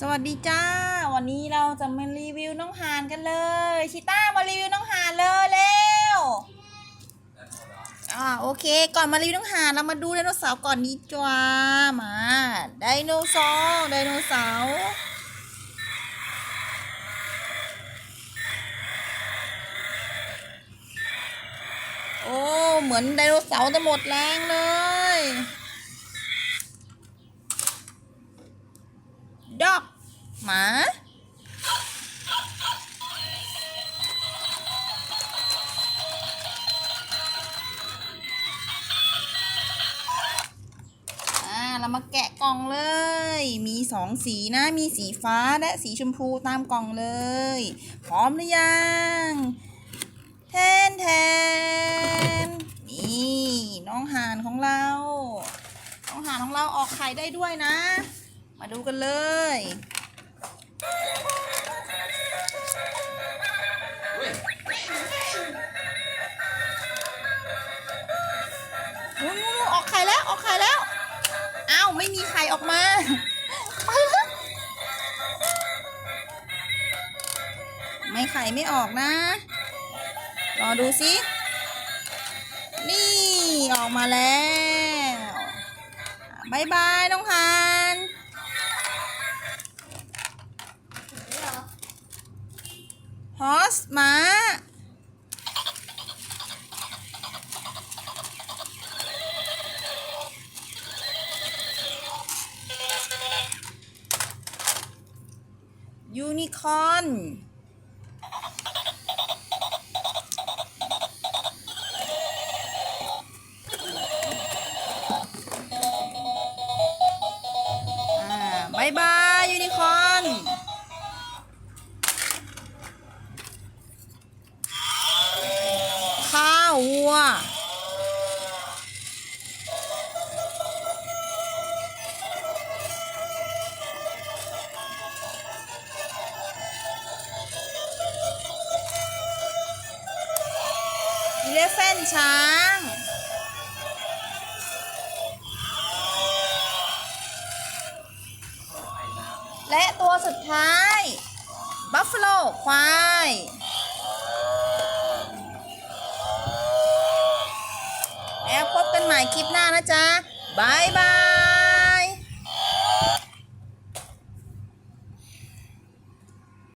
สวัสดีจ้า วันนี้เราจะมารีวิวน้องหานกันเลย ชิต้ามารีวิวน้องหานเลยเร็วอ่าโอเค ก่อนมารีวิวน้องหานเรามาดูไดโนเสาร์ก่อนดีจ้ามาไดโนเสาร์ไดโนเสาร์โอ้เหมือนไดโนเสาร์จะหมดแรงเลย ดอก หมาอ่าเรามาแกะกล่องเลย มีสองสีนะ มีสีฟ้าและสีชมพูตามกล่องเลย พร้อมหรือยังแทนแทนนี่น้องห่านของเรา น้องห่านของเราออกไข่ได้ด้วยนะ มาดูกันเลย นู้นๆๆออกไข่แล้วออกไข่แล้ว อ้าวไม่มีไข่ออกมา ไปแล้วไม่ไข่ไม่ออกนะ รอดูสินี่ออกมาแล้วบายบายน้องฮานฮอสห มายูนิคอร์นอ่าบายบาย ววัว อีเลฟเฟนช้างและตัวสุดท้าย บัฟฟ a โลควาย แล้วพบกันใหม่คลิปหน้านะจ๊ะบายบาย